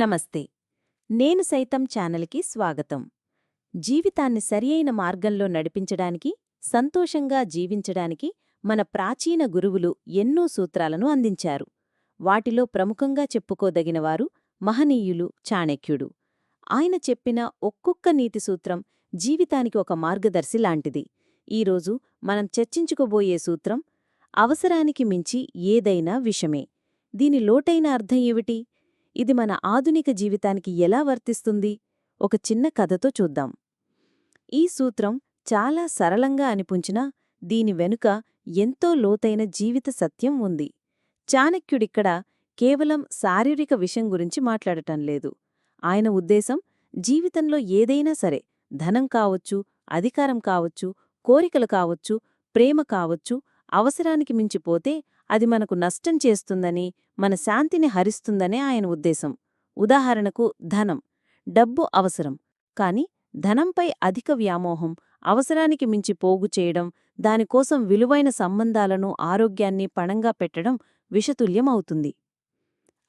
నమస్తే. నేను సైతం ఛానల్కి స్వాగతం. జీవితాన్ని సరియైన మార్గంలో నడిపించడానికి సంతోషంగా జీవించడానికి మన ప్రాచీన గురువులు ఎన్నో సూత్రాలను అందించారు. వాటిలో ప్రముఖంగా చెప్పుకోదగినవారు మహనీయులు చాణక్యుడు. ఆయన చెప్పిన ఒక్కొక్క నీతి సూత్రం జీవితానికి ఒక మార్గదర్శి లాంటిది. ఈరోజు మనం చర్చించుకోబోయే సూత్రం అవసరానికి మించి ఏదైనా విషమే. దీని లోటైన అర్థం ఏమిటి? ఇది మన ఆధునిక జీవితానికి ఎలా వర్తిస్తుంది? ఒక చిన్న కథతో చూద్దాం. ఈ సూత్రం చాలా సరళంగా అనిపించినా దీని వెనుక ఎంతో లోతైన జీవిత సత్యం ఉంది. చాణక్యుడిక్కడ కేవలం శారీరక విషయం గురించి మాట్లాడటం లేదు. ఆయన ఉద్దేశం జీవితంలో ఏదైనా సరే ధనం కావచ్చు అధికారం కావచ్చు కోరికలు కావచ్చు ప్రేమ కావచ్చు అవసరానికి మించిపోతే అది మనకు నష్టం చేస్తుందని మన శాంతిని హరిస్తుందనే ఆయన ఉద్దేశం. ఉదాహరణకు ధనం. డబ్బు అవసరం. కాని ధనంపై అధిక వ్యామోహం అవసరానికి మించి పోగు చేయడం దానికోసం విలువైన సంబంధాలను ఆరోగ్యాన్ని పణంగా పెట్టడం విషతుల్యం అవుతుంది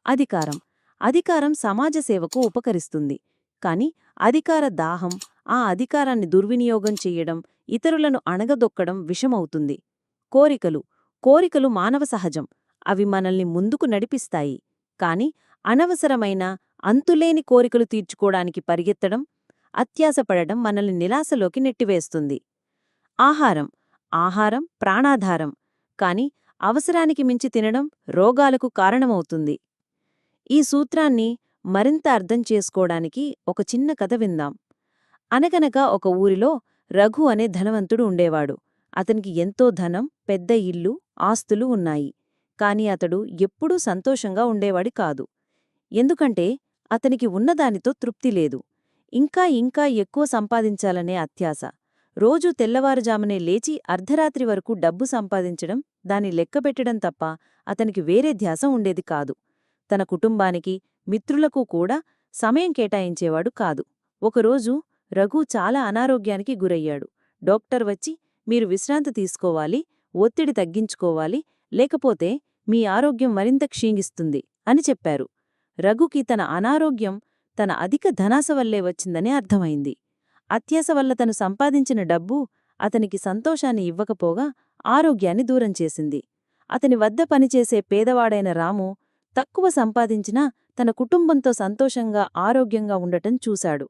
అధికారం. అధికారం సమాజ సేవకు ఉపకరిస్తుంది. కాని అధికార దాహం ఆ అధికారాన్ని దుర్వినియోగం చెయ్యడం ఇతరులను అణగదొక్కడం విషమవుతుంది. కోరికలు. కోరికలు మానవ సహజం. అవి మనల్ని ముందుకు నడిపిస్తాయి. కాని అనవసరమైన అంతులేని కోరికలు తీర్చుకోడానికి పరిగెత్తడం అత్యాసపడడం మనల్ని నిరాశలోకి నెట్టివేస్తుంది. ఆహారం. ఆహారం ప్రాణాధారం. కాని అవసరానికి మించి తినడం రోగాలకు కారణమవుతుంది. ఈ సూత్రాన్ని మరింత అర్థం చేసుకోవడానికి ఒక చిన్న కథ విందాం. అనగనగా ఒక ఊరిలో రఘు అనే ధనవంతుడు ఉండేవాడు. అతనికి ఎంతో ధనం పెద్ద ఇల్లు ఆస్తులు ఉన్నాయి. కాని అతడు ఎప్పుడూ సంతోషంగా ఉండేవాడి కాదు. ఎందుకంటే అతనికి ఉన్నదానితో తృప్తి లేదు. ఇంకా ఇంకా ఎక్కువ సంపాదించాలనే అత్యాశ. రోజూ తెల్లవారుజామునే లేచి అర్ధరాత్రి వరకు డబ్బు సంపాదించడం దాని లెక్కపెట్టడం తప్ప అతనికి వేరే ధ్యాస ఉండేది కాదు. తన కుటుంబానికి మిత్రులకు కూడా సమయం కేటాయించేవాడు కాదు. ఒకరోజు రఘు చాలా అనారోగ్యానికి గురయ్యాడు. డాక్టర్ వచ్చి మీరు విశ్రాంతి తీసుకోవాలి ఒత్తిడి తగ్గించుకోవాలి లేకపోతే మీ ఆరోగ్యం మరింత క్షీణిస్తుంది అని చెప్పారు. రఘుకి తన అనారోగ్యం తన అధిక ధనాస వల్లే వచ్చిందని అర్థమైంది. అత్యాస వల్ల తను సంపాదించిన డబ్బు అతనికి సంతోషాన్ని ఇవ్వకపోగా ఆరోగ్యాన్ని దూరం చేసింది. అతని వద్ద పనిచేసే పేదవాడైన రాము తక్కువ సంపాదించినా తన కుటుంబంతో సంతోషంగా ఆరోగ్యంగా ఉండటం చూశాడు.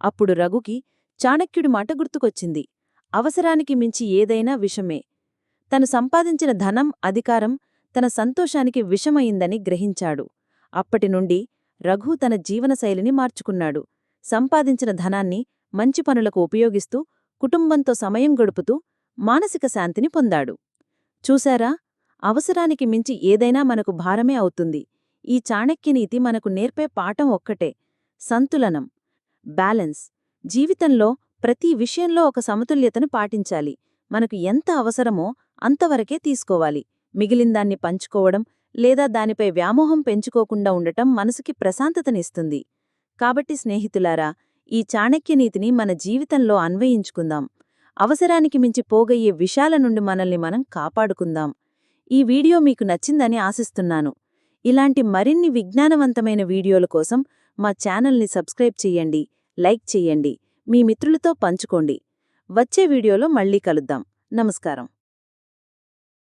అప్పుడు రఘుకి చాణక్యుడి మాట గుర్తుకొచ్చింది. అవసరానికి మించి ఏదైనా విషమే. తను సంపాదించిన ధనం అధికారం తన సంతోషానికి విషమయిందని గ్రహించాడు. అప్పటినుండి రఘు తన జీవనశైలిని మార్చుకున్నాడు. సంపాదించిన ధనాన్ని మంచి పనులకు ఉపయోగిస్తూ కుటుంబంతో సమయం గడుపుతూ మానసిక శాంతిని పొందాడు. చూశారా? అవసరానికి మించి ఏదైనా మనకు భారమే అవుతుంది. ఈ చాణక్యనీతి మనకు నేర్పే పాఠం ఒక్కటే. సంతులనం. బ్యాలెన్స్. జీవితంలో ప్రతి విషయంలో ఒక సమతుల్యతను పాటించాలి. మనకు ఎంత అవసరమో అంతవరకే తీసుకోవాలి. మిగిలిందాన్ని పంచుకోవడం లేదా దానిపై వ్యామోహం పెంచుకోకుండా ఉండటం మనసుకి ప్రశాంతతనిస్తుంది. కాబట్టి స్నేహితులారా ఈ చాణక్యనీతిని మన జీవితంలో అన్వయించుకుందాం. అవసరానికి మించి పోగయ్యే విషాల నుండి మనల్ని మనం కాపాడుకుందాం. ఈ వీడియో మీకు నచ్చిందని ఆశిస్తున్నాను. ఇలాంటి మరిన్ని విజ్ఞానవంతమైన వీడియోల కోసం మా ఛానల్ని సబ్స్క్రైబ్ చెయ్యండి లైక్ చెయ్యండి మీ మిత్రులతో పంచుకోండి. వచ్చే వీడియోలో మళ్ళీ కలుద్దాం. నమస్కారం.